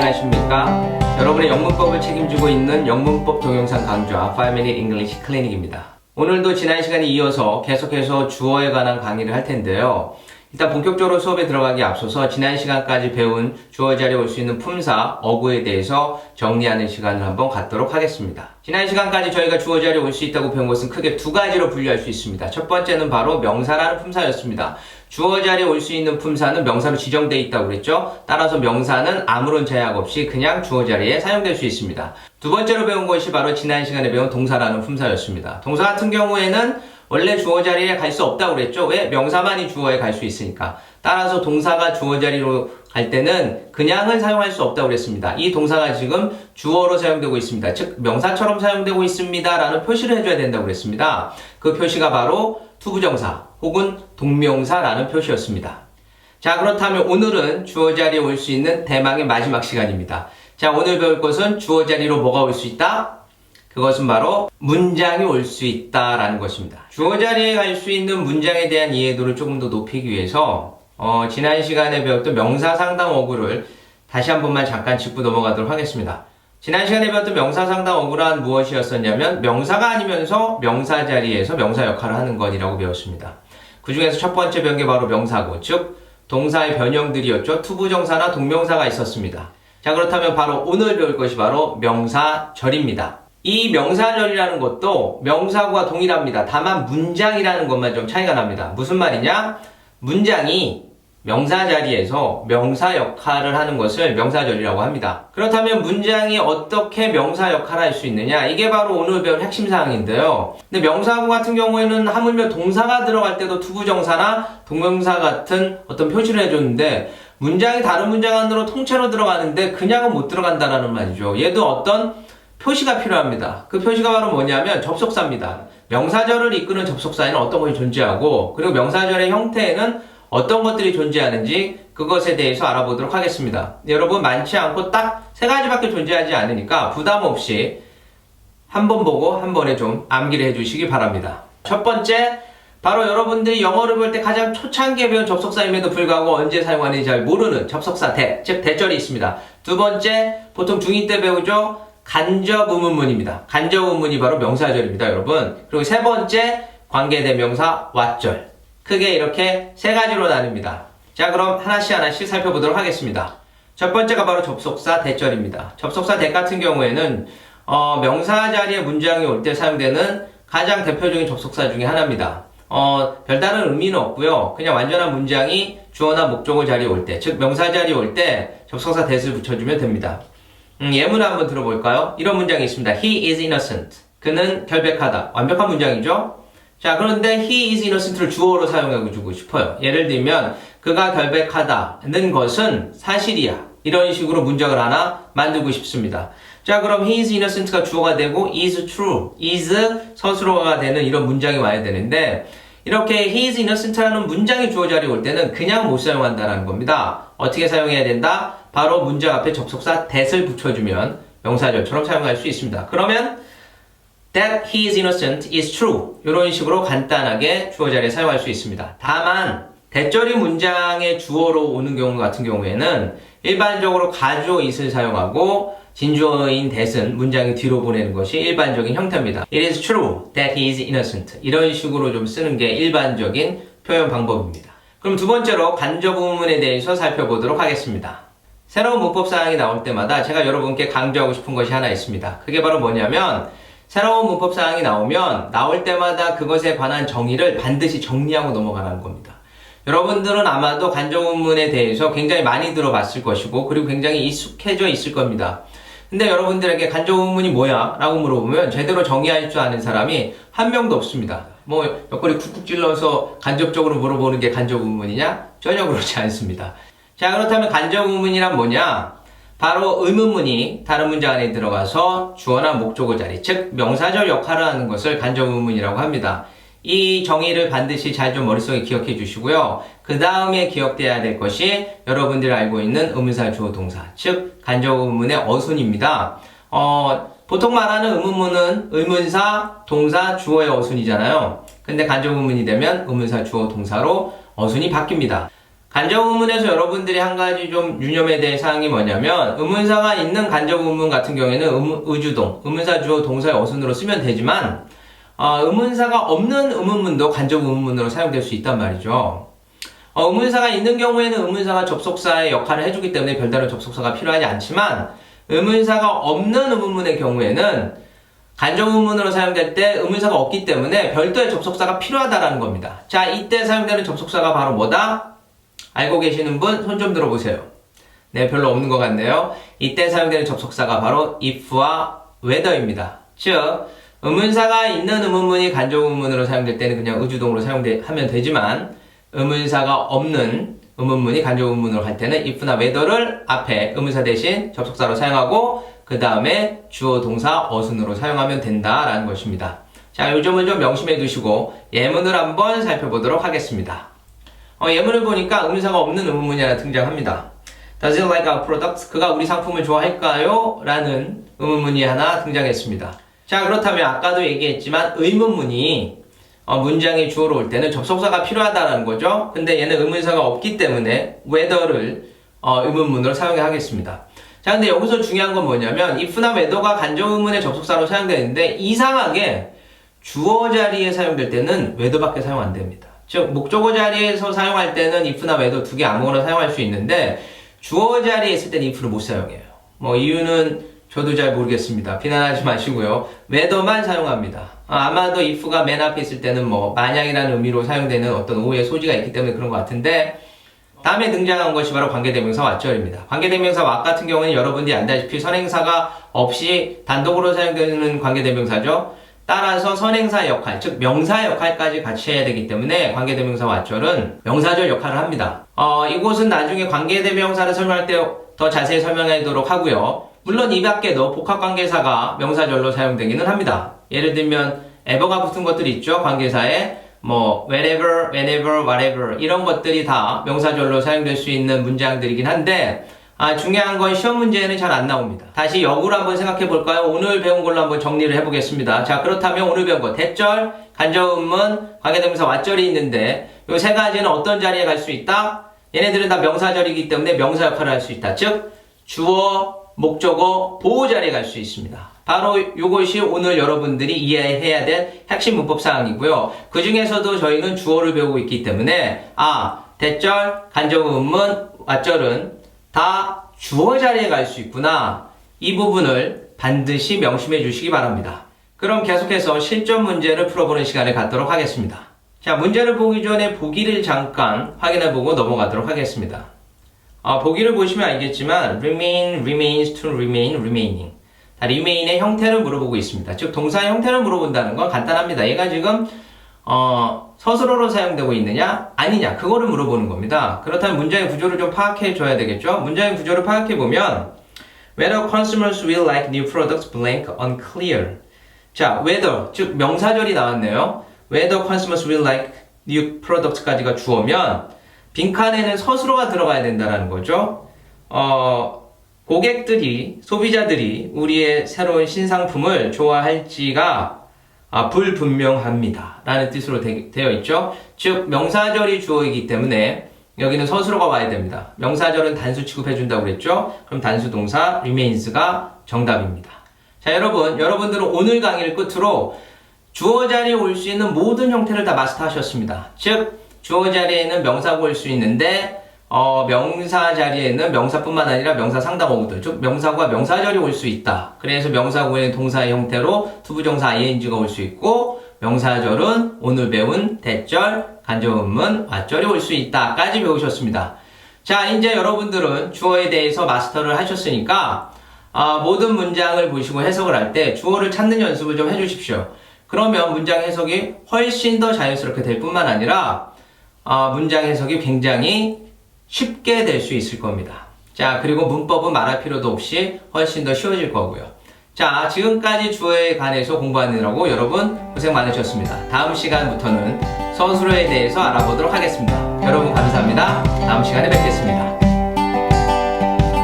안녕하십니까? 여러분의 영문법을 책임지고 있는 영문법 동영상 강좌 5-Minute English Clinic입니다. 오늘도 지난 시간에 이어서 계속해서 주어에 관한 강의를 할 텐데요. 일단 본격적으로 수업에 들어가기 앞서서 지난 시간까지 배운 주어 자리에 올 수 있는 품사, 어구에 대해서 정리하는 시간을 한번 갖도록 하겠습니다. 지난 시간까지 저희가 주어 자리에 올 수 있다고 배운 것은 크게 두 가지로 분류할 수 있습니다. 첫 번째는 바로 명사라는 품사였습니다. 주어 자리에 올 수 있는 품사는 명사로 지정되어 있다고 그랬죠? 따라서 명사는 아무런 제약 없이 그냥 주어 자리에 사용될 수 있습니다. 두 번째로 배운 것이 바로 지난 시간에 배운 동사라는 품사였습니다. 동사 같은 경우에는 원래 주어 자리에 갈 수 없다고 그랬죠? 왜? 명사만이 주어에 갈 수 있으니까. 따라서 동사가 주어 자리로 갈 때는 그냥은 사용할 수 없다고 그랬습니다. 이 동사가 지금 주어로 사용되고 있습니다. 즉, 명사처럼 사용되고 있습니다. 라는 표시를 해줘야 된다고 그랬습니다. 그 표시가 바로 투부정사 혹은 동명사라는 표시였습니다. 자, 그렇다면 오늘은 주어 자리에 올 수 있는 대망의 마지막 시간입니다. 자, 오늘 배울 것은 주어 자리로 뭐가 올 수 있다? 그것은 바로 문장이 올 수 있다라는 것입니다. 주어 자리에 갈 수 있는 문장에 대한 이해도를 조금 더 높이기 위해서 어, 지난 시간에 배웠던 명사 상당 어구를 다시 한 번만 잠깐 짚고 넘어가도록 하겠습니다. 지난 시간에 배웠던 명사 상당 어구란 무엇이었었냐면 명사가 아니면서 명사 자리에서 명사 역할을 하는 것이라고 배웠습니다. 그 중에서 첫 번째 배운 게 바로 명사고, 즉 동사의 변형들이었죠. 투부정사나 동명사가 있었습니다. 자 그렇다면 바로 오늘 배울 것이 바로 명사절입니다. 이 명사절이라는 것도 명사구와 동일합니다. 다만 문장이라는 것만 좀 차이가 납니다. 무슨 말이냐? 문장이 명사 자리에서 명사 역할을 하는 것을 명사절이라고 합니다. 그렇다면 문장이 어떻게 명사 역할을 할 수 있느냐? 이게 바로 오늘 배울 핵심 사항인데요. 근데 명사구 같은 경우에는 하물며 동사가 들어갈 때도 투부정사나 동명사 같은 어떤 표시를 해줬는데 문장이 다른 문장 안으로 통째로 들어가는데 그냥은 못 들어간다라는 말이죠. 얘도 어떤 표시가 필요합니다. 그 표시가 바로 뭐냐면 접속사입니다. 명사절을 이끄는 접속사에는 어떤 것이 존재하고 그리고 명사절의 형태에는 어떤 것들이 존재하는지 그것에 대해서 알아보도록 하겠습니다. 여러분 많지 않고 딱 세 가지밖에 존재하지 않으니까 부담 없이 한 번 보고 한 번에 좀 암기를 해주시기 바랍니다. 첫 번째 바로 여러분들이 영어를 볼 때 가장 초창기에 배운 접속사임에도 불구하고 언제 사용하는지 잘 모르는 접속사 대, 즉 대절이 있습니다. 두 번째 보통 중2 때 배우죠. 간접 의문문입니다. 간접 의문문이 바로 명사절입니다, 여러분. 그리고 세 번째 관계대명사 왓절. 크게 이렇게 세 가지로 나뉩니다. 자, 그럼 하나씩 하나씩 살펴보도록 하겠습니다. 첫 번째가 바로 접속사 대절입니다. 접속사 대 같은 경우에는 어, 명사 자리에 문장이 올 때 사용되는 가장 대표적인 접속사 중에 하나입니다. 어, 별다른 의미는 없고요. 그냥 완전한 문장이 주어나 목적어 자리에 올 때, 즉 명사 자리에 올 때 접속사 대를 붙여주면 됩니다. 음, 예문 한번 들어볼까요? 이런 문장이 있습니다. He is innocent. 그는 결백하다. 완벽한 문장이죠? 자, 그런데 he is innocent를 주어로 사용해 주고 싶어요. 예를 들면, 그가 결백하다는 것은 사실이야. 이런 식으로 문장을 하나 만들고 싶습니다. 자, 그럼 he is innocent가 주어가 되고 is true, is 서술어가 되는 이런 문장이 와야 되는데, 이렇게 he is innocent라는 문장이 주어 자리에 올 때는 그냥 못 사용한다는 겁니다. 어떻게 사용해야 된다? 바로 문장 앞에 접속사 that을 붙여주면 명사절처럼 사용할 수 있습니다. 그러면 that he is innocent is true 이런 식으로 간단하게 주어 자리에 사용할 수 있습니다. 다만 대절이 문장의 주어로 오는 경우 같은 경우에는 일반적으로 가주어 it을 사용하고 진주어인 that은 문장이 뒤로 보내는 것이 일반적인 형태입니다. It is true that he is innocent. 이런 식으로 좀 쓰는 게 일반적인 표현 방법입니다. 그럼 두 번째로 간접 의문에 대해서 살펴보도록 하겠습니다. 새로운 문법 사항이 나올 때마다 제가 여러분께 강조하고 싶은 것이 하나 있습니다. 그게 바로 뭐냐면 새로운 문법 사항이 나오면 나올 때마다 그것에 관한 정의를 반드시 정리하고 넘어가라는 겁니다. 여러분들은 아마도 간접 의문에 대해서 굉장히 많이 들어봤을 것이고 그리고 굉장히 익숙해져 있을 겁니다. 근데 여러분들에게 간접 의문이 뭐야? 라고 물어보면 제대로 정의할 줄 아는 사람이 한 명도 없습니다. 뭐 옆구리 쿡쿡 찔러서 간접적으로 물어보는 게 간접 의문이냐? 전혀 그렇지 않습니다. 자 그렇다면 간접 의문이란 뭐냐? 바로 의문문이 다른 문장 안에 들어가서 주어나 목적어 자리, 즉 명사절 역할을 하는 것을 간접 의문이라고 합니다. 이 정의를 반드시 잘 좀 머릿속에 기억해 주시고요. 그 다음에 기억돼야 될 것이 여러분들이 알고 있는 의문사 주어 동사, 즉 간접 의문의 어순입니다. 어, 보통 말하는 의문문은 의문사, 동사, 주어의 어순이잖아요. 근데 간접 의문이 되면 의문사, 주어, 동사로 어순이 바뀝니다. 간접 의문에서 여러분들이 한 가지 좀 유념해야 될 사항이 뭐냐면 의문사가 있는 간접 의문 같은 경우에는 의문- 의주동, 의문사 주어 동사의 어순으로 쓰면 되지만 어, 의문사가 없는 의문문도 간접 의문문으로 사용될 수 있단 말이죠. 어, 의문사가 있는 경우에는 의문사가 접속사의 역할을 해주기 때문에 별다른 접속사가 필요하지 않지만 의문사가 없는 의문문의 경우에는 간접 의문으로 사용될 때 의문사가 없기 때문에 별도의 접속사가 필요하다라는 겁니다. 자, 이때 사용되는 접속사가 바로 뭐다? 알고 계시는 분 손 좀 들어보세요. 네, 별로 없는 것 같네요. 이때 사용되는 접속사가 바로 if와 whether입니다. 즉, 의문사가 있는 의문문이 간접 의문으로 사용될 때는 그냥 의주동으로 사용하면 되지만 의문사가 없는 의문문이 간접 의문으로 할 때는 if나 whether를 앞에 의문사 대신 접속사로 사용하고 그 다음에 주어 동사 어순으로 사용하면 된다라는 것입니다. 자, 요 점은 좀 명심해 두시고 예문을 한번 살펴보도록 하겠습니다. 어, 예문을 보니까 의문사가 없는 의문문이 하나 등장합니다. Does he like our products? 그가 우리 상품을 좋아할까요? 라는 의문문이 하나 등장했습니다. 자, 그렇다면 아까도 얘기했지만 의문문이 어, 문장의 주어로 올 때는 접속사가 필요하다는 거죠. 근데 얘는 의문사가 없기 때문에 whether를 어, 의문문으로 사용하겠습니다. 자, 근데 여기서 중요한 건 뭐냐면 if나 whether가 간접 의문의 접속사로 사용되는데 이상하게 주어 자리에 사용될 때는 whether밖에 사용 안 됩니다. 즉 목적어 자리에서 사용할 때는 if나 whether 두 개 아무거나 사용할 수 있는데 주어 자리에 있을 때는 if를 못 사용해요. 뭐 이유는 저도 잘 모르겠습니다. 비난하지 마시고요. whether만 사용합니다. 아, 아마도 if가 맨 앞에 있을 때는 뭐 만약이라는 의미로 사용되는 어떤 오해의 소지가 있기 때문에 그런 것 같은데 다음에 등장한 것이 바로 관계대명사 왓절입니다. 관계대명사 왓 같은 경우는 여러분들이 안다시피 선행사가 없이 단독으로 사용되는 관계대명사죠. 따라서 선행사 역할, 즉 명사 역할까지 같이 해야 되기 때문에 관계대명사 왓절은 명사절 역할을 합니다. 어, 이곳은 나중에 관계대명사를 설명할 때 더 자세히 설명하도록 하고요. 물론 이 밖에도 복합관계사가 명사절로 사용되기는 합니다. 예를 들면 ever가 붙은 것들이 있죠. 관계사에 뭐 whenever, whenever, whatever 이런 것들이 다 명사절로 사용될 수 있는 문장들이긴 한데 아, 중요한 건 시험 문제에는 잘 안 나옵니다. 다시 역으로 한번 생각해 볼까요? 오늘 배운 걸로 한번 정리를 해 보겠습니다. 자, 그렇다면 오늘 배운 거 대절, 간접음문, 관계대명사 왓절이 있는데 이세 가지는 어떤 자리에 갈 수 있다? 얘네들은 다 명사절이기 때문에 명사 역할을 할 수 있다. 즉 주어, 목적어, 보호 자리에 갈 수 있습니다. 바로 이것이 오늘 여러분들이 이해해야 될 핵심 문법 사항이고요. 그 중에서도 저희는 주어를 배우고 있기 때문에 아 대절, 간접음문, 왓절은 다 주어 자리에 갈 수 있구나. 이 부분을 반드시 명심해 주시기 바랍니다. 그럼 계속해서 실전 문제를 풀어보는 시간을 갖도록 하겠습니다. 자, 문제를 보기 전에 보기를 잠깐 확인해 보고 넘어가도록 하겠습니다. 아, 보기를 보시면 알겠지만 remain, remains to remain, remaining. 다 remain의 형태를 물어보고 있습니다. 즉 동사의 형태를 물어본다는 건 간단합니다. 얘가 지금 어, 서술어로 사용되고 있느냐 아니냐 그거를 물어보는 겁니다. 그렇다면 문장의 구조를 좀 파악해 줘야 되겠죠. 문장의 구조를 파악해 보면 whether consumers will like new products blank unclear. 자, whether 즉 명사절이 나왔네요. whether consumers will like new products까지가 주어면 빈칸에는 서술어가 들어가야 된다는 거죠. 어, 고객들이 소비자들이 우리의 새로운 신상품을 좋아할지가 아, 불분명합니다. 라는 뜻으로 되, 되어 있죠. 즉 명사절이 주어이기 때문에 여기는 서술어가 와야 됩니다. 명사절은 단수 취급해준다고 그랬죠. 그럼 단수 동사 remains가 정답입니다. 자 여러분 여러분들은 오늘 강의를 끝으로 주어 자리에 올 수 있는 모든 형태를 다 마스터하셨습니다. 즉 주어 자리에는 명사가 올 수 있는데 어, 명사 자리에는 명사뿐만 아니라 명사 상당어구들, 즉 명사가 명사절이 올 수 있다. 그래서 명사구의 동사의 형태로 투부정사 ing가 올 수 있고 명사절은 오늘 배운 대절, 간접음문, 왓절이 올 수 있다까지 배우셨습니다. 자, 이제 여러분들은 주어에 대해서 마스터를 하셨으니까 아, 모든 문장을 보시고 해석을 할 때 주어를 찾는 연습을 좀 해주십시오. 그러면 문장 해석이 훨씬 더 자연스럽게 될 뿐만 아니라 아, 문장 해석이 굉장히 쉽게 될 수 있을 겁니다. 자, 그리고 문법은 말할 필요도 없이 훨씬 더 쉬워질 거고요. 자, 지금까지 주어에 관해서 공부하느라고 여러분 고생 많으셨습니다. 다음 시간부터는 서술어에 대해서 알아보도록 하겠습니다. 여러분 감사합니다. 다음 시간에 뵙겠습니다.